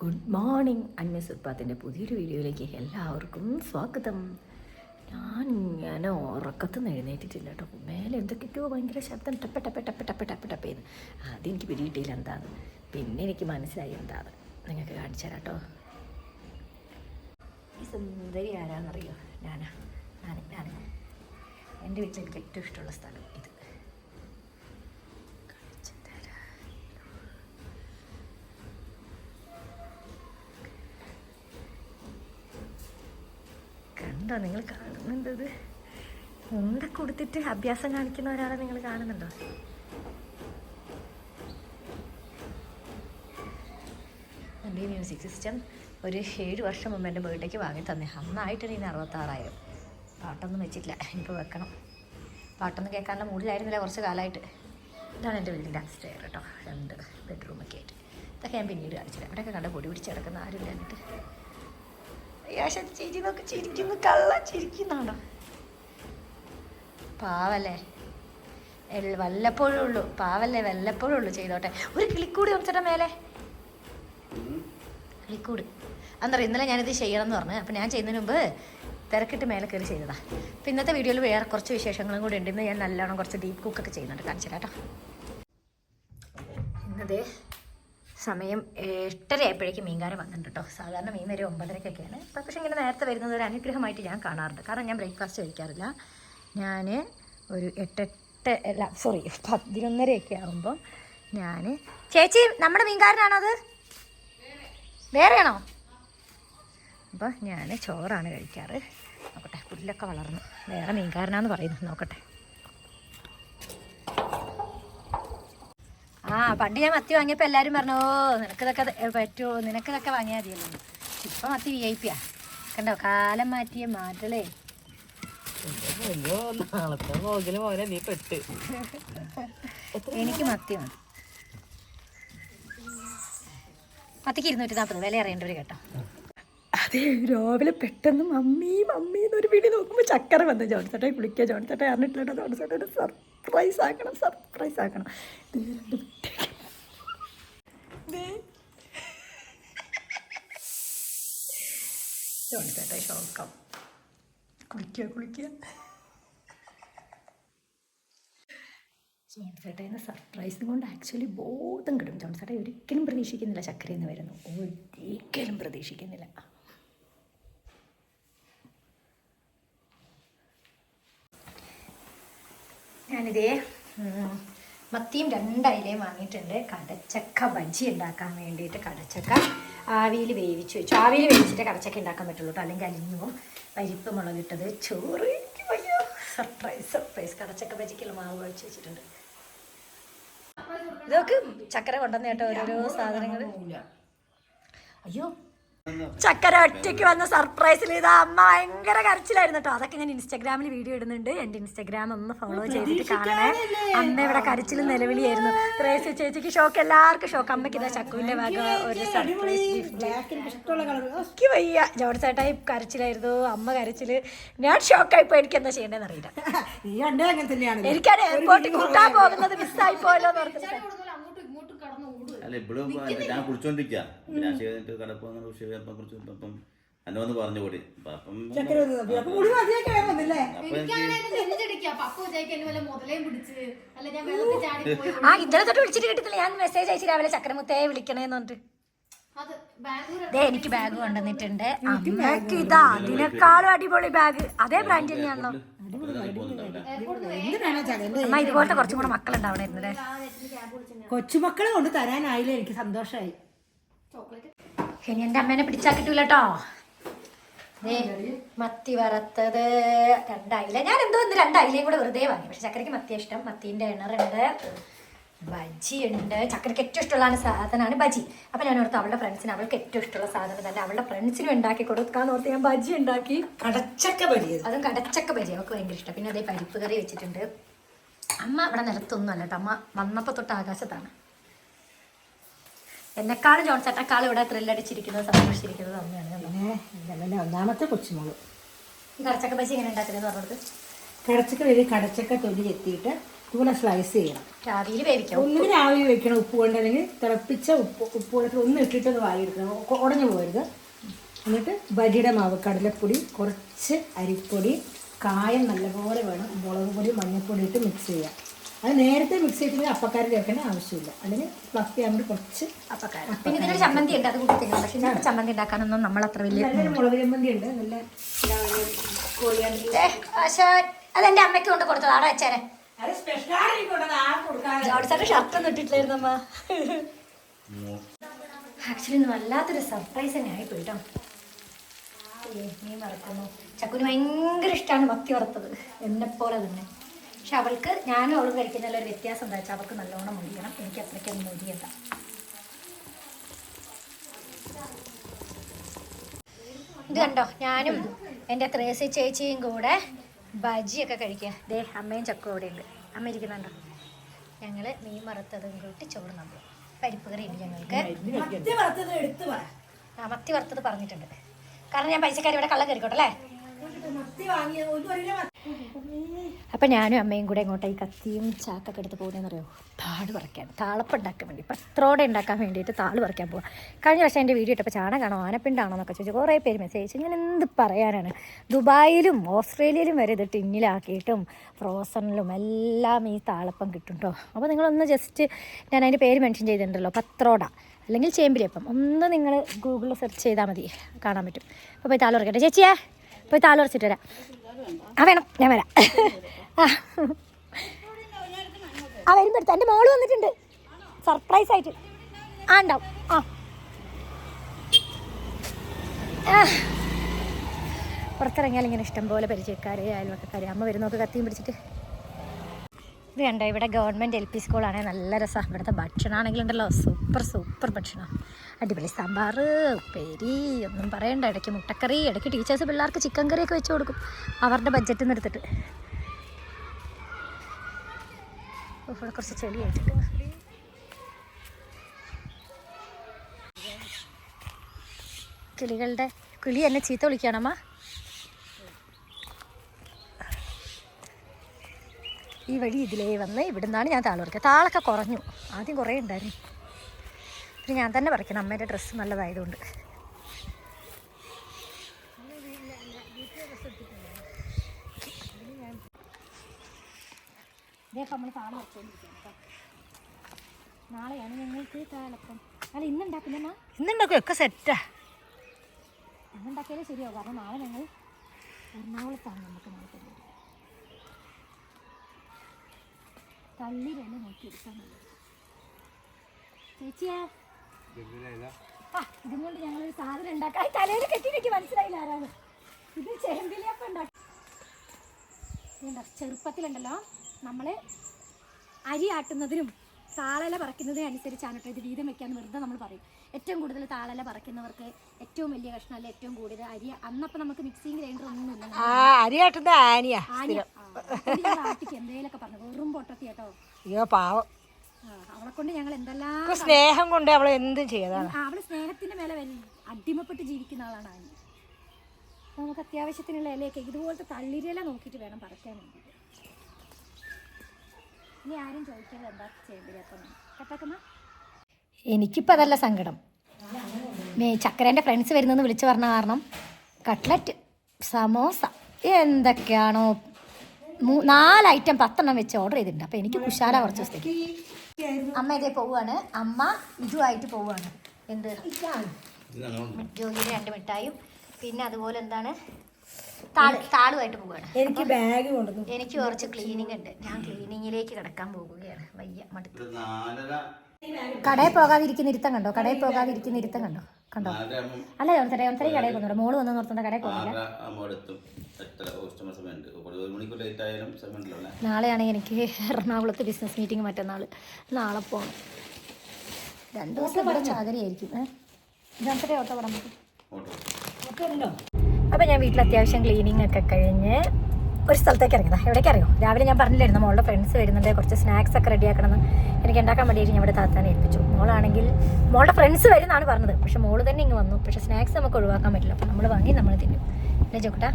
Good morning അന്യ സുത്പാത്തിന്റെ പുതിയൊരു വീഡിയോയിലേക്ക് എല്ലാവർക്കും സ്വാഗതം. ഞാൻ ഇങ്ങനെ ഉറക്കത്തു നിന്ന് എഴുന്നേറ്റിട്ടില്ല കേട്ടോ. മേലെ എന്തൊക്കെയോ ഭയങ്കര ശബ്ദം ടപ്പ ടപ്പ ടപ്പ ടപ്പ ടപ്പ ടപ്പേന്ന് അതെനിക്ക് പിടിയിട്ടില്ല എന്താണ് പിന്നെ എനിക്ക് മനസ്സിലായി എന്താണ് നിങ്ങൾക്ക് കാണിച്ചു തരാം കേട്ടോ. ഈ സുന്ദരി ആരാന്നറിയോ? ഞാനാ ഞാൻ ഞാൻ എന്റെ വീട്ടിൽ എനിക്ക് ഏറ്റവും ഇഷ്ടമുള്ള സ്ഥലം ഇത് കാണിച്ചു തരാം കണ്ടോ നിങ്ങൾ കാണുന്നുണ്ടത്. ഉണ്ട കൊടുത്തിട്ട് അഭ്യാസം കാണിക്കുന്ന ഒരാളെ നിങ്ങൾ കാണുന്നുണ്ടോ? എന്റെ മ്യൂസിക് സിസ്റ്റം ഒരു ഏഴ് വർഷം മുമ്പ് എന്റെ വീട്ടിലേക്ക് വാങ്ങി തന്നെ. അന്നായിട്ട് ഇനി അറുപത്താറായിരം പാട്ടൊന്നും വെച്ചിട്ടില്ല. എനിക്ക് വെക്കണം. പാട്ടൊന്നും കേൾക്കാനുള്ള മൂടിലായിരുന്നില്ല കുറച്ച് കാലമായിട്ട് ഇതാണ് എന്റെ വീടിന്റെ സ്റ്റെയർ കേട്ടോ രണ്ട് ബെഡ്റൂമൊക്കെ ആയിട്ട്. ഇതൊക്കെ ഞാൻ പിന്നീട് കാണിച്ചില്ല അവിടെയൊക്കെ കണ്ട പൊടി പിടിച്ച് കിടക്കുന്ന ആരും എന്നിട്ട്. യാശ ചിരി നോക്ക് ചിരിക്കുന്നു കള്ള ചിരിക്കുന്നാണോ പാവല്ലേ? വല്ലപ്പോഴും ഉള്ളൂ. പാവല്ലേ വല്ലപ്പോഴും ഉള്ളൂ ചെയ്തോട്ടെ. ഒരു കിളിക്കൂടി വെച്ചിട്ട മേലെ? കിളിക്കൂട്. എന്താ ഇന്നലെ ഞാനിത് ചെയ്യണം എന്ന് പറഞ്ഞു. അപ്പം ഞാൻ ചെയ്യുന്നതിന് മുമ്പ് തിരക്കിട്ട് മേലെ കയറി ചെയ്തതാ. അപ്പം ഇന്നത്തെ വീഡിയോയിൽ വേറെ കുറച്ച് വിശേഷങ്ങളും കൂടി ഉണ്ട്. ഇന്ന് ഞാൻ നല്ലോണം കുറച്ച് ഡീപ്പ് കുക്കൊക്കെ ചെയ്യുന്നുണ്ട്. കാണിച്ചില്ല കേട്ടോ. ഇന്നത് സമയം എട്ടര ആയപ്പോഴേക്കും മീൻകാരൻ വന്നിട്ടുണ്ട് കേട്ടോ സാധാരണ മീൻ വരെ ഒമ്പതരക്കൊക്കെയാണ്. അപ്പോൾ പക്ഷേ ഇങ്ങനെ നേരത്തെ വരുന്നത് ഒരു അനുഗ്രഹമായിട്ട് ഞാൻ കാണാറുണ്ട്. കാരണം ഞാൻ ബ്രേക്ക്ഫാസ്റ്റ് കഴിക്കാറില്ല. ഞാൻ ഒരു എട്ടെട്ട് അല്ല സോറി പതിനൊന്നരയൊക്കെ ആകുമ്പോൾ ഞാൻ ചേച്ചി നമ്മുടെ മീൻകാരനാണോ അത്? വേറെയാണോ? അപ്പോൾ ഞാൻ ചോറാണ് കഴിക്കാറ്. നോക്കട്ടെ പുല്ലൊക്കെ വളർന്നു. വേറെ മീൻകാരനാന്ന് പറയുന്നത് നോക്കട്ടെ. ആ പണ്ട് ഞാൻ മത്തി വാങ്ങിയപ്പോൾ എല്ലാരും പറഞ്ഞു ഓ നിനക്കിതൊക്കെ പറ്റുമോ നിനക്കിതൊക്കെ വാങ്ങിയാൽ മതിയല്ലോ ഇപ്പം മത്തി വി ഐ പിയാ കണ്ടോ കാലം മാറ്റിയ പെട്ട് എനിക്ക് മത്തി മതി മത്തിക്ക് ഇരുന്നൂറ്റി നാൽപ്പത് വില അറിയേണ്ടവർ കേട്ടോ. അതെ രാവിലെ പെട്ടെന്ന് മമ്മി മമ്മി എന്നൊരു വീഡിയോ നോക്കുമ്പോൾ ചക്കര വന്ന് ജോൺസട്ടെ കുളിക്കുക ജോൺസട്ടെ അറിഞ്ഞിട്ടില്ല ജോൺസട്ടെ സർപ്രൈസ് ആക്കണം സർപ്രൈസ് ആക്കണം ദേ രണ്ട് കുട്ടിയൊക്കെ. ദേ. ജോൺസേട്ടെ ശോകം കുളിക്കുക കുളിക്കുക ജോൺസേട്ടേന്ന് സർപ്രൈസും കൊണ്ട് ആക്ച്വലി ബോധം കിട്ടും ജോൺസേട്ട ഒരിക്കലും പ്രതീക്ഷിക്കുന്നില്ല ചക്കരയിൽ എന്ന് വരുന്നു. ഒരിക്കലും പ്രതീക്ഷിക്കുന്നില്ല. ഞാനിതേ മത്തിയും രണ്ടയിലയും വാങ്ങിയിട്ടുണ്ട്. കടച്ചക്ക ബജി ഉണ്ടാക്കാൻ വേണ്ടിയിട്ട് കടച്ചക്ക ആവിയിൽ വേവിച്ച് വെച്ചു. ആവിയിൽ വേവിച്ചിട്ട് കടച്ചക്ക ഉണ്ടാക്കാൻ പറ്റുള്ളൂ അല്ലെങ്കിൽ അലിഞ്ഞു പരിപ്പ് മുളകിട്ടത് ചോറ്. അയ്യോ സർപ്രൈസ് സർപ്രൈസ് കടച്ചക്ക ബജിക്കുള്ള മാവ് കഴിച്ച് വെച്ചിട്ടുണ്ട്. ഇതൊക്കെ ചക്കര കൊണ്ടുവന്ന കേട്ടോ ഓരോരോ സാധനങ്ങൾ അയ്യോ ചക്കര ഒറ്റയ്ക്ക് വന്ന സർപ്രൈസിൽ ഇത് അമ്മ ഭയങ്കര കരച്ചിലായിരുന്നു കേട്ടോ അതൊക്കെ ഞാൻ ഇൻസ്റ്റാഗ്രാമിൽ വീഡിയോ ഇടുന്നുണ്ട്. എന്റെ ഇൻസ്റ്റാഗ്രാം ഒന്ന് ഫോളോ ചെയ്തിട്ട് കാണണേ. അമ്മ ഇവിടെ കരച്ചിലും നിലവിളിയായിരുന്നു. ത്രേസി ചേച്ചിക്ക് ഷോക്ക് എല്ലാവർക്കും ഷോക്ക് അമ്മയ്ക്ക് ഇതാ ചക്കുവിന്റെ ഭാഗം ഒരു സർപ്രൈസ് ഗിഫ്റ്റ് വയ്യ. ജോർജ് ചേട്ടായി കരച്ചിലായിരുന്നു. അമ്മ കരച്ചിൽ. ഞാൻ ഷോക്കായിപ്പോ എനിക്ക് എന്താ ചെയ്യേണ്ടതെന്ന് അറിയില്ല. എനിക്കാണ് എയർപോർട്ടിൽ കൂട്ടാൻ പോകുന്നത് മിസ്സായി പോയല്ലോ എന്ന് ഓർത്തിട്ട് അല്ല ഇപ്പോഴും ഞാൻ ചെയ്തിട്ട് കടപ്പം കുറിച്ച് അപ്പം എന്നെ വന്ന് പറഞ്ഞു കൂടി. അപ്പൊ അപ്പം അപ്പൊ അപ്പൊ ആ ഇന്നലെ തൊട്ട് വിളിച്ചിട്ട് കിട്ടത്തില്ല ഞാൻ മെസ്സേജ് അയച്ചു രാവിലെ ചക്രമുത്തയെ വിളിക്കണേന്ന് പറഞ്ഞിട്ട്. എനിക്ക് ബാഗ് കൊണ്ടുവന്നിട്ടുണ്ട്. അമ്മയ്ക്ക് ഇതാ അതിനേക്കാളും അടിപൊളി ബാഗ്. അതേ ബ്രാൻഡ് തന്നെയാണല്ലോ. അമ്മ ഇതുപോലത്തെ കുറച്ചും കൂടെ മക്കളുണ്ടാവണായിരുന്നു അല്ലേ കൊച്ചുമക്കളെ കൊണ്ട് തരാനായില്ല? എനിക്ക് സന്തോഷമായി ചോക്ലേറ്റ്. ഇനി എന്റെ അമ്മേനെ പിടിച്ചാ കിട്ടൂല കേട്ടോ മത്തി വറുത്തത്. രണ്ടായില്ല ഞാൻ എന്തോ ഇന്ന് രണ്ടായില്ലേ കൂടെ വെറുതെ വാങ്ങി. പക്ഷെ ചക്കരയ്ക്ക് മത്തിയ ഇഷ്ടം. മത്തിന്റെ ഇണറുണ്ട് ബജി ഉണ്ട്. ചക്കരയ്ക്ക് ഏറ്റവും ഇഷ്ടമുള്ള സാധനമാണ് ബജി അപ്പം ഞാൻ ഓർത്ത് അവളുടെ ഫ്രണ്ട്സിന് അവൾക്ക് ഏറ്റവും ഇഷ്ടമുള്ള സാധനം തന്നെ അവളുടെ ഫ്രണ്ട്സിനും ഉണ്ടാക്കി കൊടുക്കാന്ന് ഓർത്ത് ഞാൻ ബജി ഉണ്ടാക്കി. കടച്ചക്ക ബജി അതും. കടച്ചക്ക ബജി അവൾക്ക് ഭയങ്കര ഇഷ്ടം. പിന്നെ അതേ പരിപ്പ് കറി വെച്ചിട്ടുണ്ട്. അമ്മ ഇവിടെ നിലത്തൊന്നും അല്ല കേട്ടോ. അമ്മ വന്നപ്പോൾ തൊട്ട് ആകാശത്താണ്. എന്നെക്കാളും ജോൺസേട്ടേക്കാളും ഇവിടെ ത്രില്ലടിച്ചിരിക്കുന്നത് സന്തോഷിച്ചിരിക്കുന്നത് അമ്മയാണ്. പിന്നെ ഒന്നാമത്തെ കൊച്ചുമോൾ. ഈ കടച്ചക്ക ബജി എങ്ങനെ ഉണ്ടാക്കുന്നത് പറഞ്ഞത് കടച്ചക്ക വഴി കടച്ചക്ക തൊലി ചെത്തിയിട്ട് കൂടെ സ്ലൈസ് ചെയ്യണം. വേവിക്കാം. ഒന്നിന് രാവിലെ വെക്കണം ഉപ്പ് കൊണ്ട് അല്ലെങ്കിൽ തിളപ്പിച്ച ഉപ്പ് ഉപ്പ് വെള്ളത്തിൽ ഒന്ന് ഇട്ടിട്ട് ഒന്ന് വാരിയെടുക്കണം ഉടഞ്ഞു പോകരുത്. എന്നിട്ട് ബരിയുടെ മാവ് കടലപ്പൊടി കുറച്ച് അരിപ്പൊടി കായം നല്ലപോലെ വേണം. മുളക് പൊടി മഞ്ഞൾപ്പൊടി ഇട്ട് മിക്സ് ചെയ്യുക അത് നേരത്തെ മിക്സ് ചെയ്തിട്ട് അപ്പക്കാരി ചേർക്കേണ്ട ആവശ്യമില്ല. അല്ലെങ്കിൽ ഫ്ലഫി ആകുമ്പോൾ കുറച്ച് അപ്പക്കാരം. പിന്നെ ഇതിനൊരു ചമ്മന്തി ഉണ്ട്. അത് കൂട്ടി പക്ഷെ ചമ്മന്തി ഉണ്ടാക്കാനൊന്നും നമ്മൾ അത്ര വലിയ മുളക് ചമ്മന്തി ഉണ്ട്. നല്ല അതെന്റെ അമ്മയ്ക്ക് കൊണ്ട് കൊടുത്തത്. അവിടെ വെച്ചേരെ ഷർട്ട് ഒന്നും ഇട്ടിട്ടില്ലായിരുന്നു അമ്മ ആക്ച്വലി ഇന്ന് വല്ലാത്തൊരു സർപ്രൈസ് തന്നെ ആയി പോയിട്ടോ മീൻ വറുക്കുന്നു ചക്കുന് ഭയങ്കര ഇഷ്ടമാണ് മത്തി വറുത്തത്. എന്നെ പോലെ തന്നെ. പക്ഷെ അവൾക്ക് ഞാനും അവളും കഴിക്കുന്നതിൽ ഒരു വ്യത്യാസം എന്താ വെച്ചാൽ അവൾക്ക് നല്ലോണം മുടിക്കണം എനിക്ക് അത്രയ്ക്കൊന്നും മുടിയല്ല ഇത് കണ്ടോ? ഞാനും എന്റെ ത്രേസി ചേച്ചിയും കൂടെ ബജിയൊക്കെ കഴിക്കുക ദേ അമ്മയും ചക്കും അവിടെ ഉണ്ട് അമ്മ ഇരിക്കുന്നുണ്ടോ ഞങ്ങൾ മീൻ വറുത്തതും കൂട്ടി ചോറ് നമ്മൾ പരിപ്പ് കറി ഉണ്ട് ഞങ്ങൾക്ക് ആ മത്തി വറുത്തത് പറഞ്ഞിട്ടുണ്ട് കാരണം ഞാൻ പൈസക്കാരി ഇവിടെ കള്ളം കയറിക്കോട്ടെ അല്ലേ അപ്പം ഞാനും അമ്മയും കൂടെ ഇങ്ങോട്ട് ഈ കത്തിയും ചാക്കൊക്കെ എടുത്ത് പോകുന്നതെന്ന് അറിയോ താൾ പറിക്കാൻ താളപ്പം ഉണ്ടാക്കാൻ വേണ്ടി പത്രോടെ ഉണ്ടാക്കാൻ വേണ്ടിയിട്ട് താൾ പറിക്കാൻ പോവാം. കഴിഞ്ഞ വർഷം എന്റെ വീഡിയോ ഇട്ടപ്പോൾ ചാണകമാണോ ആനപ്പിണ്ടാണോ എന്നൊക്കെ ചോദിച്ചു. കുറേ പേര് മെസ്സേജ് ഞാൻ എന്ത് പറയാനാണ്? ദുബായിലും ഓസ്ട്രേലിയയിലും വരെ ഇത് ടിന്നിലാക്കിയിട്ടും ഫ്രോസണിലും എല്ലാം ഈ താളപ്പം കിട്ടും കേട്ടോ അപ്പോൾ നിങ്ങളൊന്ന് ജസ്റ്റ് ഞാൻ അതിന്റെ പേര് മെൻഷൻ ചെയ്തിട്ടുണ്ടല്ലോ പത്രോട അല്ലെങ്കിൽ ചേമ്പിലിയപ്പം ഒന്ന് നിങ്ങൾ ഗൂഗിളിൽ സെർച്ച് ചെയ്താൽ മതി കാണാൻ പറ്റും. അപ്പോൾ പോയി താൾ പറിക്കട്ടെ. ചേച്ചിയാ പോയി താൾ പറിച്ചിട്ട് വരാം. ആ വേണം ഞാൻ വരാം. ആ വരുമ്പോ വരുമ്പോൾ എടുത്ത്. എന്റെ മോൾ വന്നിട്ടുണ്ട്. സർപ്രൈസ് ആയിട്ട്. ആ ഉണ്ടാവും. ആ. പുറത്തിറങ്ങിയാൽ ഇങ്ങനെ ഇഷ്ടംപോലെ പരിചയക്കാർ അയൽവക്കക്കാർ അമ്മ വരുന്നൊക്കെ കത്തിയും പിടിച്ചിട്ട്. ഇത് കണ്ടോ ഇവിടെ ഗവൺമെന്റ് എൽ പി സ്കൂളാണ് നല്ല രസമാണ് ഇവിടുത്തെ ഭക്ഷണമാണെങ്കിലുണ്ടല്ലോ സൂപ്പർ സൂപ്പർ ഭക്ഷണം. അടിപൊളി സാമ്പാർ ഉപ്പേരി ഒന്നും പറയണ്ട. ഇടയ്ക്ക് മുട്ടക്കറി ഇടയ്ക്ക് ടീച്ചേഴ്സ് പിള്ളേർക്ക് ചിക്കൻ കറിയൊക്കെ വെച്ച് കൊടുക്കും. അവരുടെ ബഡ്ജറ്റിൽ നിന്ന് എടുത്തിട്ട് ഓ, ഇവിടെ കുറച്ച് ചെളിയായിട്ടുണ്ട് കിളികളുടെ കിളി എന്നെ ചീത്ത വിളിക്കണമ്മ ഈ വഴി ഇതിലേ വന്ന് ഇവിടുന്നാണ് ഞാൻ താളം പറിക്കുക താളൊക്കെ കുറഞ്ഞു. ആദ്യം കുറേ ഉണ്ടായിരുന്നു. പിന്നെ ഞാൻ തന്നെ പറിക്കണം. അമ്മേന്റെ ഡ്രസ്സ് നല്ലതായതുകൊണ്ട്. ഇതേപ്പം നമ്മൾ സാധനം പറിച്ചുകൊണ്ടിരിക്കുകയാണ് കേട്ടോ നാളെയാണ് ഞങ്ങൾക്ക് കാലപ്പം അല്ല ഇന്നുണ്ടാക്കില്ലമ്മ ഇന്നുണ്ടാക്കും ഒക്കെ സെറ്റാ ഇന്നുണ്ടാക്കിയാലേ ശരിയാവും കാരണം നാളെ ഞങ്ങൾ എറണാകുളത്താണ് നമുക്ക് നാളെ പരിപാടി തള്ളി വില നോക്കിയെടുക്കാൻ ചേച്ചിയാ ആ ഇതും കൊണ്ട് ഞങ്ങളൊരു സാധനം ഉണ്ടാക്കാം. തലയിൽ കെട്ടി എനിക്ക് മനസ്സിലായില്ല ആരാണ്. ഇത് ചേമ്പിലിയപ്പം ഉണ്ടാക്കി. ചെറുപ്പത്തിലുണ്ടല്ലോ. നമ്മൾ അരി ആട്ടുന്നതിനും താളല പറിക്കുന്നതിനും അനുസരിച്ചാണ് കേട്ടോ ഇത് വീതം വെക്കാൻ വെറുതെ നമ്മൾ പറയും. ഏറ്റവും കൂടുതൽ താളല പറക്കുന്നവർക്ക് ഏറ്റവും വലിയ കഷ്ണം അല്ല ഏറ്റവും കൂടുതൽ അരി. അന്നപ്പം നമുക്ക് മിക്സിങ് ഗ്രൈൻഡർ ഒന്നുമില്ല ആ അരിയാട്ടുന്ന ആനിയാ ആന ആട്ടിക്ക് എന്തേലൊക്കെ പറഞ്ഞു. വെറും പൊട്ടത്തി കേട്ടോ. അയ്യോ പാവം. അവളെ കൊണ്ട് ഞങ്ങൾ എന്തെല്ലാം സ്നേഹം കൊണ്ട് അവളെ എന്തും ചെയ്തതാണ്. അവൾ സ്നേഹത്തിന്റെ മേലെ അടിമപ്പെട്ട് ജീവിക്കുന്ന ആളാണ് ആനി. നമുക്ക് അത്യാവശ്യത്തിനുള്ള ഇലയൊക്കെ ഇതുപോലത്തെ തള്ളിരില നോക്കിയിട്ട് വേണം പറിക്കാൻ വേണ്ടിയിട്ട് ഇനി ആരും എന്താ എനിക്കിപ്പോൾ അതല്ല സങ്കടം. ചക്കരേന്റെ ഫ്രണ്ട്സ് വരുന്നെന്ന് വിളിച്ചു പറഞ്ഞ കാരണം കട്ട്ലറ്റ് സമോസ എന്തൊക്കെയാണോ നാല് ഐറ്റം പത്തെണ്ണം വെച്ച് ഓർഡർ ചെയ്തിട്ടുണ്ട്. അപ്പോൾ എനിക്ക് കുശാല കുറച്ച് ദിവസത്തേക്ക്. അമ്മ ഇതേ പോവുകയാണ്. അമ്മ ഇതുമായിട്ട് പോവുകയാണ്. എന്ത്? ജോലിയുടെ രണ്ട് മിഠായും പിന്നെ അതുപോലെ എന്താണ്? താളുമായിട്ട് പോവുകയാണ്. എനിക്ക് ബാഗ് കൊണ്ടുവന്നു എനിക്ക് കുറച്ച് ക്ലീനിങ് ഉണ്ട്. ഞാൻ ക്ലീനിങ്ങിലേക്ക് കിടക്കാൻ പോകുകയാണ് വയ്യ മടുത്തു. കടയിൽ പോകാതിരിക്കുന്ന ഇരുത്തം കണ്ടോ? കടയിൽ പോകാതിരിക്കുന്ന ഇരുത്തം കണ്ടോ? കണ്ടോ? അല്ല ഓർത്തരെ ഓർത്തരെ കടയിൽ പോകുന്നുണ്ട് മോൾ വന്ന് നിർത്തുന്ന കടയിൽ പോകില്ല നാളെയാണ് നാളെയാണെങ്കിൽ എനിക്ക് എറണാകുളത്ത് ബിസിനസ് മീറ്റിംഗ് മറ്റന്നാൾ. നാളെ പോകണം രണ്ടു ദിവസം ഇവിടെ ചാകരയായിരിക്കും. ഏഹ് ഇതത്ര ഓട്ടോ പറഞ്ഞു ഓട്ടോ ഉണ്ടോ? അപ്പോൾ ഞാൻ വീട്ടിൽ അത്യാവശ്യം ക്ലീനിങ് ഒക്കെ കഴിഞ്ഞ് ഒരു സ്ഥലത്തേക്ക് ഇറങ്ങിയതാ എവിടേക്ക് അറിയോ? രാവിലെ ഞാൻ പറഞ്ഞില്ലായിരുന്നു മോളുടെ ഫ്രണ്ട്സ് വരുന്നുണ്ട് കുറച്ച് സ്നാക്സ് ഒക്കെ റെഡിയാക്കണമെന്ന് എനിക്ക് ഉണ്ടാക്കാൻ വേണ്ടിയിട്ട് ഞാൻ ഇവിടെ താത്താനെ ഏൽപ്പിച്ചു. മോളാണെങ്കിൽ മോളുടെ ഫ്രണ്ട്സ് വരുന്നാണ് പറഞ്ഞത്. പക്ഷെ മോൾ തന്നെ ഇങ്ങ് വന്നു. പക്ഷെ സ്നാക്സ് നമുക്ക് ഒഴിവാക്കാൻ പറ്റില്ല. അപ്പോൾ നമ്മൾ വാങ്ങി നമ്മൾ തിന്നും. അല്ലേ ചോക്കട്ടാ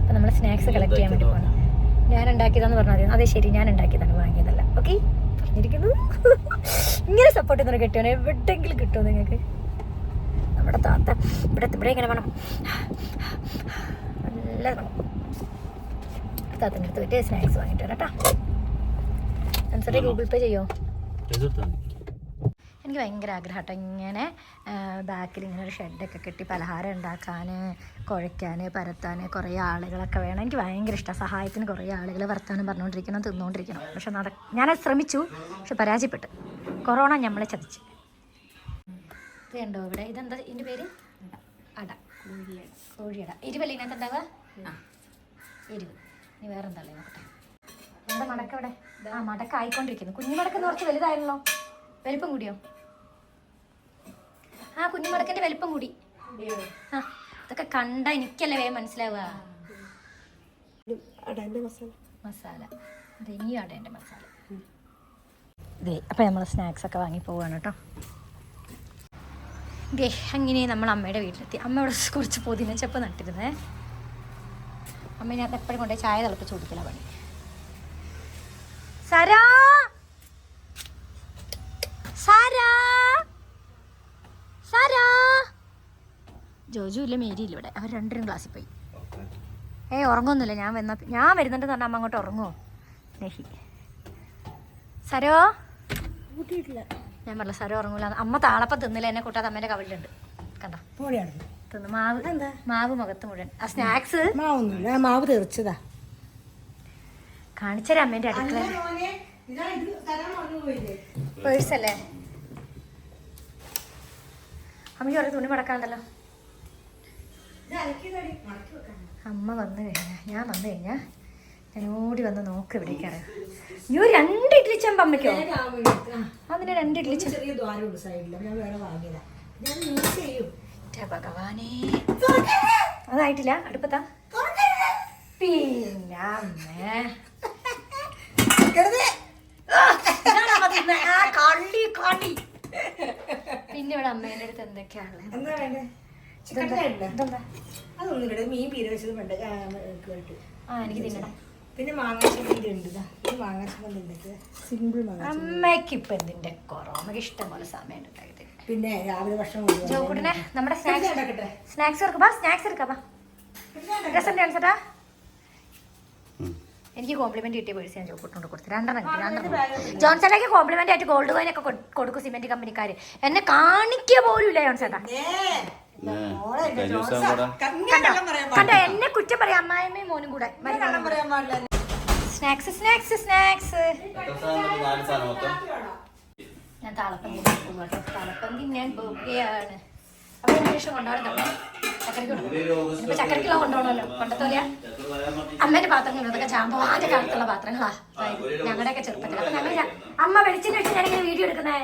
അപ്പോൾ നമ്മൾ സ്നാക്സ് കളക്ട് ചെയ്യാൻ വേണ്ടി പോകണം ഞാൻ ഉണ്ടാക്കിയതാന്ന് പറഞ്ഞാൽ മതി. അതെ ശരി. ഞാൻ ഉണ്ടാക്കിയതാണ് വാങ്ങിയതല്ല. ഓക്കെ പറഞ്ഞിരിക്കുന്നു. ഇങ്ങനെ സപ്പോർട്ട് ചെയ്യുന്ന കിട്ടുമോ എവിടെയെങ്കിലും കിട്ടുമോ നിങ്ങൾക്ക്? നമ്മുടെ താത്ത ഇവിടെ ഇവിടെ ഇങ്ങനെ വേണം. നല്ല വേണം. താത്തന്റെ അടുത്ത് പോയിട്ട് സ്നാക്സ് വാങ്ങിയിട്ട് വരാം കേട്ടോ ഗൂഗിൾ പേ ചെയ്യോ? എനിക്ക് ഭയങ്കര ആഗ്രഹം കേട്ടോ ഇങ്ങനെ ബാക്കിൽ ഇങ്ങനെ ഒരു ഷെഡൊക്കെ കെട്ടി പലഹാരം ഉണ്ടാക്കാൻ കുഴയ്ക്കാൻ പരത്താൻ കുറേ ആളുകളൊക്കെ വേണം. എനിക്ക് ഭയങ്കര ഇഷ്ടമാണ് സഹായത്തിന് കുറേ ആളുകൾ വർത്താനം പറഞ്ഞുകൊണ്ടിരിക്കണം തിന്നുകൊണ്ടിരിക്കണം. പക്ഷെ നട ഞാനത് ശ്രമിച്ചു പക്ഷെ പരാജയപ്പെട്ടു. കൊറോണ നമ്മളെ ചതിച്ച്. ഇത് ഇവിടെ? ഇതെന്താ? ഇതിന്റെ പേര്? അട. കോഴിയട. ഇരുവല്ലേ ഇതിനകത്ത് ഉണ്ടാവുക? എരിവ്. ഇനി വേറെ എന്താ നോക്കട്ടെ. എന്താ മടക്ക ഇവിടെ ആ മടക്ക ആയിക്കൊണ്ടിരിക്കുന്നു കുഞ്ഞു മടക്കെന്ന് കുറച്ച് വലുതായിരുന്നല്ലോ. വലിപ്പം കൂടിയോ? ആ കുഞ്ഞു മടക്കന്റെ വലിപ്പം കൂടി. ആ ഇതൊക്കെ കണ്ട എനിക്കല്ലേ വേഗം മനസ്സിലാവുക. മസാല. അതെ ഇനിയും അടേന്റെ മസാല. ഇതേ അപ്പം നമ്മൾ സ്നാക്സ് ഒക്കെ വാങ്ങി പോവാണ് കേട്ടോ. ദേ അങ്ങനെ നമ്മൾ അമ്മയുടെ വീട്ടിലെത്തി. അമ്മ അവിടെ കുറച്ച് പുതിന ചെപ്പ് നട്ടിരുന്നേ. അമ്മേനകത്ത് എപ്പോഴും കൊണ്ടേ ചായ തിളപ്പിച്ച് കുടിക്കല പണി. സരാ! സരാ! സരാ! ജോജു ഇല്ല മേരി ഇല്ല ഇവിടെ. അവർ രണ്ടുപേരും ക്ലാസ്സിൽ പോയി. ഏയ് ഉറങ്ങൊന്നുമില്ല. ഞാൻ വന്ന ഞാൻ വരുന്നുണ്ടെന്ന് പറഞ്ഞാൽ അമ്മ അങ്ങോട്ട് ഉറങ്ങുമോ നെഹി സരോ? ഞാൻ പറഞ്ഞ സാറേ ഉറങ്ങൂല അമ്മ താളപ്പം തിന്നില്ല എന്നെ കൂട്ടാതെ അമ്മേന്റെ കവിളിലുണ്ട്. കണ്ടോ? തിന്നു. മാവ് എന്താ മാവ് മുഖത്ത് മുഴുവൻ. ആ സ്നാക്സ്? മാവൊന്നുമില്ല. മാവ് തെറിച്ചതാ. കാണിച്ചരാ അമ്മേന്റെ അടുക്കള. പേഴ്സല്ലേ അമ്മയ്ക്ക് കുറേ തുണി മടക്കാണ്ടല്ലോ അമ്മ വന്നു കഴിഞ്ഞാൽ ഞാൻ വന്നു കഴിഞ്ഞാൽ ഞാൻ ഓടി വന്ന് നോക്ക് ഇവിടേക്കാണ്. അയ്യോ രണ്ട് ഇഡ്ലി ചെമ്പ് അമ്മയ്ക്കോ? അതിന് രണ്ട് ഇഡ്ലി ചെറിയ ദ്വാരമുണ്ട് സൈഡിൽ ഞാൻ വേറെ വാങ്ങിയതാ. ഞാൻ യൂസ് ചെയ്യും. എന്റെ ഭഗവാനേ. അതായിട്ടില്ല അടുപ്പത്താ. പിന്നെ അമ്മേ. കള്ളി, കള്ളി. പിന്നെ ഇവിടെ അമ്മേന്റെ അടുത്ത് എന്തൊക്കെയാണ് എന്താ വേണ്ടേ? അതൊന്നും മീൻ വേണ്ട ആ എനിക്ക് തിന്നണം. പിന്നെ മാങ്ങാ ചമ്മന്തി ഉണ്ട് ഇതാ. മാങ്ങാ ചമ്മന്തി ഉണ്ട് സിമ്പിൾ മാങ്ങാ അമ്മയ്ക്ക് ഇപ്പൊ എന്തിന്റെ കുറവ്. ഇഷ്ടം പോലെ സമയം പിന്നെ രാവിലെ ഭക്ഷണം ജോക്കുട്ടിനെ നമ്മുടെ സ്നാക്സ് സ്നാക്സ് എടുക്കാം. സ്നാക്സ് എടുക്കാം. രസം എനിക്ക് കോംപ്ലിമെന്റ് കിട്ടിയ പേഴ്സ് ഞാൻ ജോക്കൂട്ടിനോട് കൊടുത്തു. രണ്ടെണ്ണം കിട്ടി രണ്ടെണ്ണം ജോൺസേട്ടയ്ക്ക് കോംപ്ലിമെന്റ് ആയിട്ട് ഗോൾഡ് കോയിൻ ഒക്കെ കൊടുക്കും സിമെന്റ് കമ്പനിക്കാർ എന്നെ കാണിക്കുക പോലും ഇല്ല ജോൺസേട്ടാ കണ്ടോ? എന്നെ കുറ്റം പറയാം അമ്മായിമ്മയും മോനും കൂടെ. സ്നാക്സ് സ്നാക്സ് സ്നാക്സ് ഞാൻ തളപ്പം തളപ്പം ഞാൻ പോവുകയാണ് അപ്പൊ അതിന് ശേഷം കൊണ്ടുപോകണം. ചക്കരക്ക് കൊടുക്കും ഇപ്പൊ ചക്കരക്കുള്ള കൊണ്ടുപോകണമല്ലോ അമ്മേന്റെ പാത്രങ്ങൾ ഇതൊക്കെ ജാമ്പവാന്റെ കാലത്തുള്ള പാത്രങ്ങളാ. ഞങ്ങളുടെയൊക്കെ ചെറുപ്പത്തിൽ. അപ്പൊ ഞങ്ങൾ അമ്മ വെളിച്ചിന് വെച്ച് ഞാനിങ്ങനെ വീഡിയോ എടുക്കുന്നേ?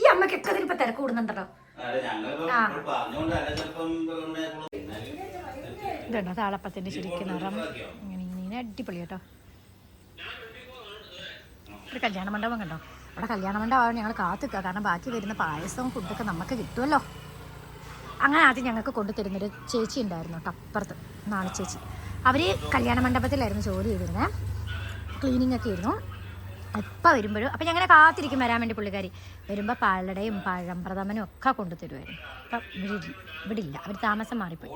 ഈ അമ്മക്കൊക്കെ ഇതിലിപ്പോ തിരക്ക് കൂടുന്നുണ്ടല്ലോ. ഇതുണ്ടോ താളപ്പത്തിന്റെ ശരിക്കും നിറം? ഇങ്ങനെ ഇങ്ങനെ അടിപൊളി കേട്ടോ. ഒരു കല്യാണ മണ്ഡപം കണ്ടോ? അവിടെ കല്യാണ മണ്ഡപമാണ് ഞങ്ങൾ കാത്തിക്കുക കാരണം ബാക്കി വരുന്ന പായസവും ഫുഡൊക്കെ നമുക്ക് കിട്ടുമല്ലോ. അങ്ങനെ ആദ്യം ഞങ്ങൾക്ക് കൊണ്ടുതരുന്നൊരു ചേച്ചി ഉണ്ടായിരുന്നു കേട്ടോ അപ്പുറത്ത് നാളെ ചേച്ചി. അവർ കല്യാണ മണ്ഡപത്തിലായിരുന്നു ജോലി ചെയ്തിരുന്നത് ക്ലീനിങ് ഒക്കെ ആയിരുന്നു. എപ്പോൾ വരുമ്പോഴും അപ്പം ഞങ്ങനെ കാത്തിരിക്കും വരാൻ വേണ്ടി പുള്ളിക്കാരി. വരുമ്പോൾ പാലടയും പഴം പ്രഥമനും ഒക്കെ കൊണ്ടുതരുമായിരുന്നു അപ്പം ഇവിടെ ഇവിടെ ഇല്ല അവർ താമസം മാറിപ്പോയി.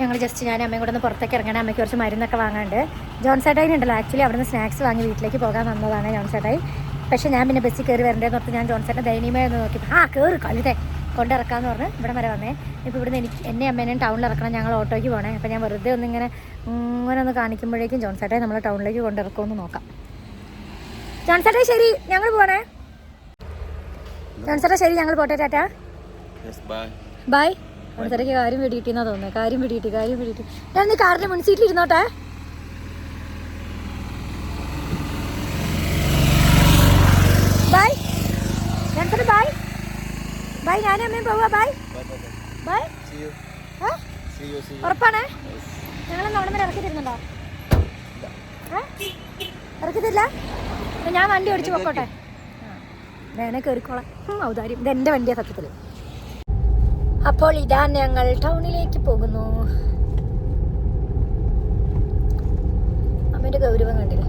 ഞങ്ങൾ ജസ്റ്റ് ഞാൻ അമ്മയും കൂടെ ഒന്ന് പുറത്തേക്ക് ഇറങ്ങാൻ അമ്മയ്ക്ക് കുറച്ച് മരുന്നൊക്കെ വാങ്ങാണ്ട് ജോൺ ചേട്ടായി ഉണ്ടല്ലോ. ആക്ച്വലി അവിടുന്ന് സ്നാക്സ് വാങ്ങി വീട്ടിലേക്ക് പോകാൻ വന്നതാണ് ജോൺ ചേട്ടായി പക്ഷേ ഞാൻ പിന്നെ ബസ്സിൽ കയറി വരണ്ടേന്ന് പറഞ്ഞ് ഞാൻ ജോൺ ചേട്ടൻ ദയനീയമായി ഒന്ന് നോക്കി. ആ കയറി കഴുതേ കൊണ്ടിറക്കാന്ന് പറഞ്ഞ് ഇവിടെ വരെ വന്നേ. ഇപ്പോൾ ഇവിടുന്ന് എനിക്ക് എന്നെ അമ്മേനെയും ടൗണിൽ ഇറക്കണം ഞങ്ങൾ ഓട്ടോയ്ക്ക് പോകണേ അപ്പോൾ ഞാൻ വെറുതെ ഒന്നിങ്ങനെ ഇങ്ങനെ ഒന്ന് കാണിക്കുമ്പോഴേക്കും ജോൺ ചേട്ടായി നമ്മൾ ടൗണിലേക്ക് കൊണ്ടിറക്കുമെന്ന് നോക്കാം. ജോൺ ചേട്ടായി ശരി ഞങ്ങൾ പോകണേ ജോൺ ശരി ഞങ്ങൾ പോട്ടെ ടാറ്റാ. ബൈ അടുത്തിടയ്ക്ക് കാര്യം പിടിയിട്ടെന്നാ തോന്നുന്നത് കാര്യം പിടിയിട്ട് കാര്യം പിടിയിട്ട് ഞാൻ നീ കാറിന്റെ മുൻസീറ്റിൽ ഇരുന്നോട്ടെ? ബൈ. ഞാൻ ബൈ. ബൈ ഞാനും അമ്മയും പോവാ ബൈ. ബൈ? ഉറപ്പാണേ? ഞങ്ങളെന്ന് അവിടെ വരെ ഇറക്കി തരുന്നുണ്ടോ ഏ? ഇറക്കി തരില്ല അപ്പൊ ഞാൻ വണ്ടി ഓടിച്ച് പൊക്കോട്ടെ. വേണേ കയറിക്കോളാം ഔദാര്യം. ഇത് എന്റെ വണ്ടിയാ സത്യത്തിൽ അപ്പോൾ ഇതാ ഞങ്ങൾ ടൗണിലേക്ക് പോകുന്നു. അമ്മേന്റെ ഗൗരവം കണ്ടില്ലേ?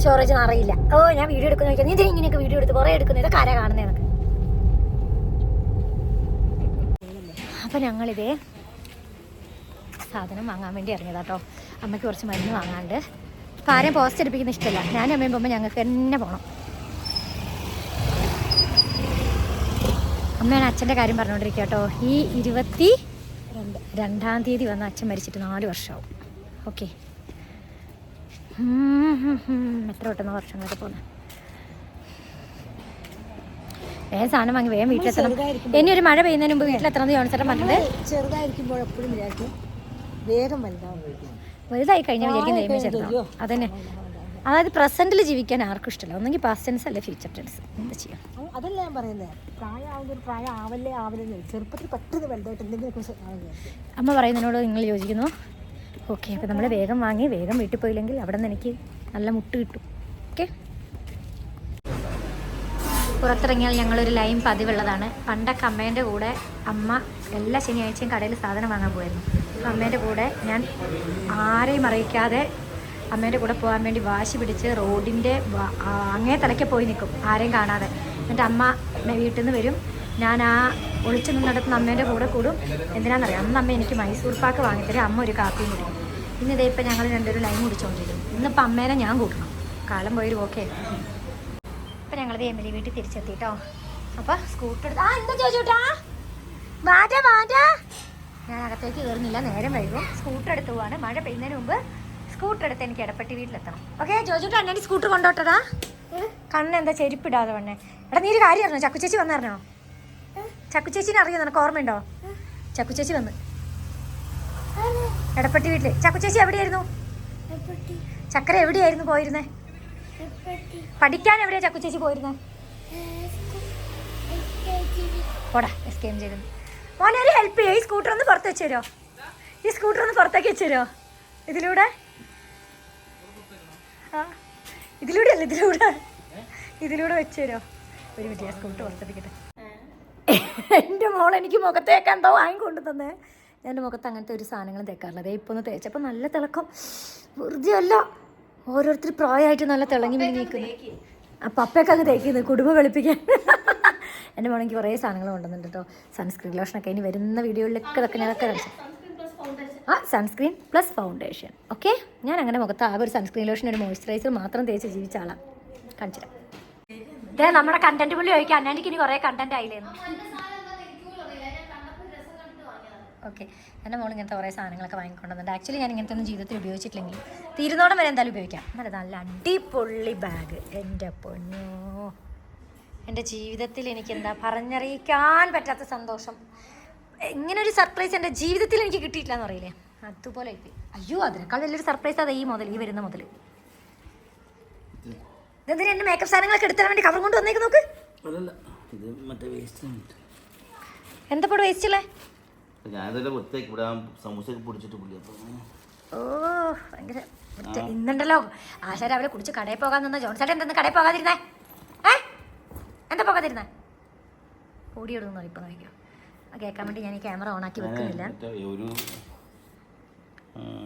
സ്റ്റോറേജ് അറിയില്ല. ഓ ഞാൻ വീഡിയോ എടുക്കുന്ന ചോദിച്ചാൽ നീ ഇതിന് ഇങ്ങനെയൊക്കെ വീഡിയോ എടുത്ത് കുറേ എടുക്കുന്നത് ഇതൊക്കെ ആരാ കാണുന്നത് നമുക്ക് അപ്പൊ ഞങ്ങളിതേ സാധനം വാങ്ങാൻ വേണ്ടി ഇറങ്ങിയതാട്ടോ. അമ്മയ്ക്ക് കുറച്ച് മരുന്ന് വാങ്ങാണ്ട് ഇപ്പം ആരെയും പോസ്റ്റ് എടുപ്പിക്കുന്ന ഇഷ്ടമല്ല ഞാനും അമ്മയും പോകുമ്പോൾ ഞങ്ങൾക്ക് തന്നെ പോകണം അമ്മയാണ് അച്ഛന്റെ കാര്യം പറഞ്ഞുകൊണ്ടിരിക്കുക കേട്ടോ. ഈ ഇരുപത്തി രണ്ട് രണ്ടാം തീയതി വന്ന അച്ഛൻ മരിച്ചിട്ട് നാല് വർഷമാവും. ഓക്കെ. എത്ര പെട്ടെന്ന് വർഷങ്ങളൊക്കെ പോകുന്നത് വേഗം സാധനം വാങ്ങി വേഗം വീട്ടിലെത്തണം ഇനി ഒരു മഴ പെയ്യുന്നതിന് മുമ്പ് വീട്ടിലെത്തണം ജോൺസേട്ടൻ പറഞ്ഞത്. ചെറുതായിരിക്കുമ്പോൾ എപ്പോഴും വിചാരിക്കും. വേഗം വലുതാവും വലുതായി കഴിഞ്ഞാൽ വിചാരിക്കും ദൈവമേ അതന്നെ. അതായത് പ്രസന്റിൽ ജീവിക്കാൻ ആർക്കും ഇഷ്ടമല്ല. ഒന്നെങ്കിൽ പാസ്റ്റ് ടെൻസ് അല്ലെ ഫ്യൂച്ചർ ടെൻസ് എന്താ ചെയ്യാം? അതല്ല ഞാൻ പറയുന്നത് പ്രായമാവുന്ന ഒരു പ്രായം ആവല്ലേ ആവല്ലേ ചെറുപ്പത്തിൽ പെട്ടെന്ന് വലുതായിട്ട് എന്തെങ്കിലും അമ്മ പറയുന്നതിനോട് നിങ്ങൾ യോജിക്കുന്നു? ഓക്കെ അപ്പോൾ നമ്മൾ വേഗം വാങ്ങി വേഗം വീട്ടിൽ പോയില്ലെങ്കിൽ അവിടെ നിന്ന് എനിക്ക് നല്ല മുട്ട് കിട്ടും. ഓക്കെ പുറത്തിറങ്ങിയാൽ ഞങ്ങളൊരു ലൈൻ പതിവുള്ളതാണ്. പണ്ടൊക്കെ അമ്മേന്റെ കൂടെ അമ്മ എല്ലാ ശനിയാഴ്ചയും കടയിൽ സാധനം വാങ്ങാൻ പോയിരുന്നു. അപ്പം അമ്മേന്റെ കൂടെ ഞാൻ ആരെയും അറിയിക്കാതെ അമ്മേന്റെ കൂടെ പോകാൻ വേണ്ടി വാശി പിടിച്ച് റോഡിന്റെ അങ്ങേ തലയ്ക്ക് പോയി നിൽക്കും ആരെയും കാണാതെ. എന്നിട്ട് അമ്മ വീട്ടിൽ നിന്ന് വരും. ഞാൻ ആ ഒളിച്ചു നിന്നിടത്തുനിന്ന് അമ്മേന്റെ കൂടെ കൂടും. എന്തിനാണെന്നറിയാം അന്ന് അമ്മ എനിക്ക് മൈസൂർ പാക്ക് വാങ്ങിത്തരും. അമ്മ ഒരു കാപ്പിയും കുടിക്കും. ഇന്ന് ഇതേ ഇപ്പം ഞങ്ങൾ രണ്ടുപേരും ലൈൻ കുടിച്ചുകൊണ്ടിരിക്കും ഇന്നിപ്പോൾ അമ്മേനെ ഞാൻ കൂട്ടണം. കാലം പോയൊരു ഓക്കെ ഇപ്പം ഞങ്ങൾ എമിലി വീട്ടിൽ തിരിച്ചെത്തിട്ടോ അപ്പോൾ സ്കൂട്ടർ എടുത്ത് ആ എന്താ ചോദിച്ചോട്ടാ? വാറ്റാ വാറ്റാ ഞാൻ അകത്തേക്ക് കയറുന്നില്ല നേരം വൈകും. സ്കൂട്ടർ എടുത്ത് പോവാണ്. മഴ പെയ്യുന്നതിന് മുമ്പ് സ്കൂട്ടർ എടുത്ത് എനിക്ക് ഇടപ്പെട്ടി വീട്ടിലെത്തണം. ഓക്കെ ജോജുട്ട് അന്നെ സ്കൂട്ടർ കൊണ്ടോട്ടടാ. കണ്ണ് എന്താ ചെരുപ്പിടാതെ വണ്ണേ എടാ നീ ഒരു കാര്യം അറിഞ്ഞോ? ചക്കു ചേച്ചി വന്നറിഞ്ഞോ ചക്കു ചേച്ചിനെ അറിയോ? നിനക്ക് ഓർമ്മയുണ്ടോ? ചക്കു ചേച്ചി വന്ന്. എടപ്പെട്ടി വീട്ടിൽ. ചക്കു ചേച്ചി എവിടെയായിരുന്നു ചക്കര എവിടെയായിരുന്നു പോയിരുന്നേ? പഠിക്കാൻ എവിടെയാ ചക്കു ചേച്ചി പോയിരുന്നേ പോടാ എസ്കേം ചെയ്തു മോനെ ഒരു ഹെൽപ്പ് ചെയ്യോ. ഈ സ്കൂട്ടർ ഒന്ന് പുറത്ത് വെച്ചു തരുമോ ഈ സ്കൂട്ടർ ഒന്ന് പുറത്തേക്ക് വെച്ചു തരുമോ ഇതിലൂടെ? ഇതിലൂടെ അല്ല ഇതിലൂടെ. ഇതിലൂടെ വെച്ച് തരുമോ ഒരു മിനിറ്റ് ഞാൻ പുറത്തെടുക്കട്ടെ. എന്റെ മോൾ എനിക്ക് മുഖത്തേക്ക് എന്തോ വാങ്ങിക്കൊണ്ട് തന്നെ. ഞാൻ എന്റെ മുഖത്ത് അങ്ങനത്തെ ഒരു സാധനങ്ങളും തേക്കാറില്ല. അതേ ഇപ്പോൾ ഒന്ന് തേച്ചപ്പോൾ നല്ല തിളക്കം. വെറുതെ അല്ല ഓരോരുത്തർ പ്രായമായിട്ട് നല്ല തിളങ്ങി നിൽക്കുന്നു. അപ്പം അപ്പയൊക്കെ അങ്ങ് തേക്കുന്നത് കുടുംബം വെളുപ്പിക്കാൻ എന്റെ മോണെങ്കിൽ കുറേ സാധനങ്ങൾ കൊണ്ടുവന്നിട്ടുണ്ട് കേട്ടോ. സൺസ്ക്രീൻ ലോഷനൊക്കെ ഇനി വരുന്ന വീഡിയോയിലൊക്കെ ഇതൊക്കെ ഞാനൊക്കെ കാണിച്ചു ആ സൺസ്ക്രീൻ പ്ലസ് ഫൗണ്ടേഷൻ. ഓക്കെ? ഞാൻ അങ്ങനെ മുഖത്ത് ആകെ ഒരു സൺസ്ക്രീൻ ലോഷൻ ഒരു മോയ്സ്ചറൈസർ മാത്രം തേച്ച് ജീവിച്ച ആളാണ് കാണിച്ചിരാം ഇതേ നമ്മുടെ കണ്ടന്റ് പുള്ളി ചോദിക്കാം അന്നാണ്ടിക്ക് ഇനി കുറേ കണ്ടന്റ് ആയില്ലേന്ന് ഓക്കെ. എന്റെ മോൾ ഇങ്ങനത്തെ കുറേ സാധനങ്ങളൊക്കെ വാങ്ങിക്കൊണ്ടുവന്നുണ്ട് ആക്ച്വലി ഞാൻ ഇങ്ങനത്തെ ഒന്നും ജീവിതത്തിൽ ഉപയോഗിച്ചിട്ടില്ലെങ്കിൽ തീരുന്നോടം വരെ എന്തായാലും ഉപയോഗിക്കാം. നല്ല നല്ല അടിപൊളി ബാഗ് എന്റെ പൊന്നോ. എന്റെ ജീവിതത്തിൽ എനിക്ക് എന്താ പറഞ്ഞറിയിക്കാൻ പറ്റാത്ത സന്തോഷം. ഇങ്ങനെ ഒരു സർപ്രൈസ് എന്റെ ജീവിതത്തിൽ എനിക്ക് കിട്ടിയിട്ടില്ല എന്ന് പറയില്ലേ? അതുപോലെ ആയിപ്പോയി. അയ്യോ അതിനേക്കാൾ വലിയൊരു സർപ്രൈസ് അതെ ഈ മുതൽ ഈ വരുന്ന മുതൽ. ഇതെന്തിനാ എന്റെ മേക്കപ്പ് സാധനങ്ങളൊക്കെ എടുത്താൻ വേണ്ടി കവർ കൊണ്ട് വന്നേക്ക് നോക്ക്? എന്താ ഇപ്പോൾ വേസ്റ്റ് അല്ലേ ഞാനിതെല്ലാം വൃത്തിയാക്കി ഇവിടെ സമൂസയൊക്കെ പൊടിച്ചിട്ട് പുള്ളി ഓ ഭയങ്കര വൃത്തി. ഇന്നുണ്ടല്ലോ. ആശ രാവിലെ കുടിച്ച് കടയിൽ പോകാൻ നിന്ന ജോൺസേട്ടൻ എന്തെന്ന് കടയിൽ പോകാതിരുന്നേ? ഏ? എന്താ പോകാതിരുന്നേ? ഓടി ഇടുന്നു ഇപ്പൊ നോക്കിയോ കേൾക്കാൻ വേണ്ടി ഞാൻ ഈ ക്യാമറ ഓൺ ആക്കി വെക്കുന്നില്ല.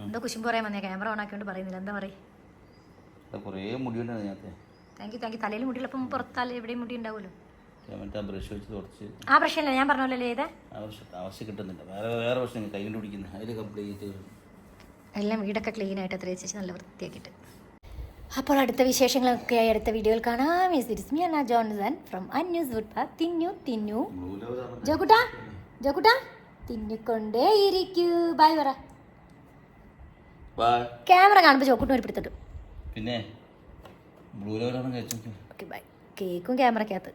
എന്താ കുശുമ്പ് പറയാൻ വന്നേ ക്യാമറ ഓണാക്കിയോണ്ട് പറയുന്നില്ല. എന്താ പറയും? കുറേ മുടിയുണ്ട് അതിനകത്ത്. താങ്ക് യു താങ്ക് യു തലയിൽ മുടിയുള്ളപ്പം പുറത്താൽ എവിടെയും മുടി ഉണ്ടാവുമല്ലോ. ബ്രഷ് വെച്ച് തുടച്ച്. ആ പ്രശ്നമില്ല ഞാൻ പറഞ്ഞല്ലോ ഏതാ ആവശ്യം ആവശ്യം കിട്ടുന്നില്ല. വേറെ വേറെ പ്രശ്നം കൈ കൊണ്ട് പിടിക്കുന്നത് അതിൽ കംപ്ലീറ്റ് എല്ലാം വീടൊക്കെ ക്ലീൻ ആയിട്ട് അത്ര വെച്ച് നല്ല വൃത്തിയാക്കിയിട്ട്. അപ്പോൾ അടുത്ത വിശേഷങ്ങളൊക്കെ ആയി അടുത്ത വീഡിയോയിൽ കാണാം. മീ അന്ന ജോൺസൺ ഫ്രം അന്യൂസ് വുഡ് തിന്നു തിന്നു ജോക്കുട്ടാ? ജോക്കുട്ടാ തിന്നിക്കൊണ്ടേ ഇരിക്കൂ ബൈ പറ ക്യാമറ കാണുമ്പോൾ ചോക്കുട്ടും ഒരു പിടുത്തിട്ടു പിന്നെ കേക്കും ക്യാമറയ്ക്കകത്ത്